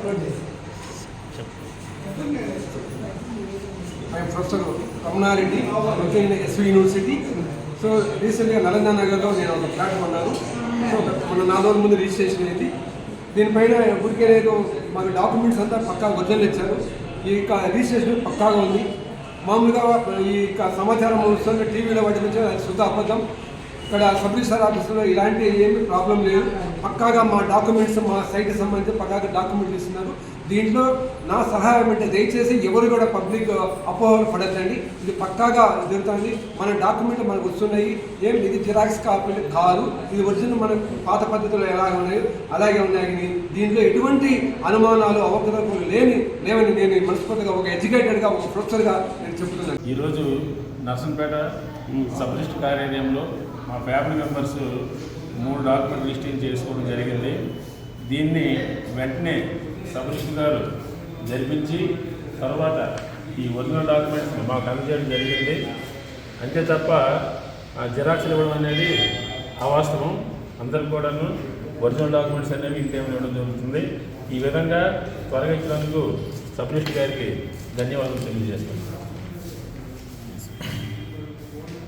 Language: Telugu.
అప్లోడ్ చేసి. Professor Ramana Reddy working SV university so రీసెంట్గా నలంద నగర్లో నేను ఒక ఫ్లాట్ కొన్నాను. సో ఒక- మొన్న నాలుగు రోజుల ముందు రిజిస్ట్రేషన్ అయింది దీనిపైన ఊరికే నేను మాకు డాక్యుమెంట్స్ అంతా పక్కా ఒరిజినల్ ఇచ్చారు. ఈ యొక్క రిజిస్ట్రేషన్ పక్కాగా ఉంది. మామూలుగా ఈ యొక్క సమాచారం వస్తుంది. టీవీలో వాటి నుంచి అది శుద్ధ అబద్ధం. ఇక్కడ సబ్ రిజిస్టర్ ఆఫీసులో ఇలాంటి ఏమి ప్రాబ్లం లేదు. పక్కాగా మా డాక్యుమెంట్స్ మా సైట్కి సంబంధించి పక్కాగా డాక్యుమెంట్ ఇస్తున్నారు. దీంట్లో నా సహాయం అంటే దయచేసి ఎవరు కూడా పబ్లిక్ అపోహలు పడద్దండి. ఇది పక్కాగా జరుగుతుంది. మన డాక్యుమెంట్ మనకు వస్తున్నాయి. ఏం ఇది జిరాక్స్ కాపీ కాదు. ఇది ఒరిజినల్ మన పాత పద్ధతిలో ఎలాగ ఉన్నాయో అలాగే ఉన్నాయి కానీ దీంట్లో ఎటువంటి అనుమానాలు అవకతవకలు లేని లేవని నేను మనస్ఫూర్తిగా ఒక ఎడ్యుకేటెడ్గా ఒక ప్రొఫెసర్గా నేను చెప్తున్నాను. ఈరోజు నర్సంపేట సబ్ రిజిస్టర్ కార్యాలయంలో మా ఫ్యామిలీ మెంబర్స్ మూడు డాక్యుమెంట్ రిజిస్ట్రేషన్ చేసుకోవడం జరిగింది. దీన్ని వెంటనే సబ్ రిజిస్టర్ గారు జరిపించి తర్వాత ఈ ఒరిజినల్ డాక్యుమెంట్స్ మాకు అందజేయడం జరిగింది. అంతే తప్ప ఆ జిరాక్స్లు ఇవ్వడం అనేది అవాస్తవం. అందరికి కూడాను ఒరిజినల్ డాక్యుమెంట్స్ అనేవి ఇంకేమైనా ఇవ్వడం జరుగుతుంది. ఈ విధంగా త్వరగా ఇచ్చినందుకు సబ్ రిజిస్టర్ గారికి ధన్యవాదాలు తెలియజేస్తున్నాను.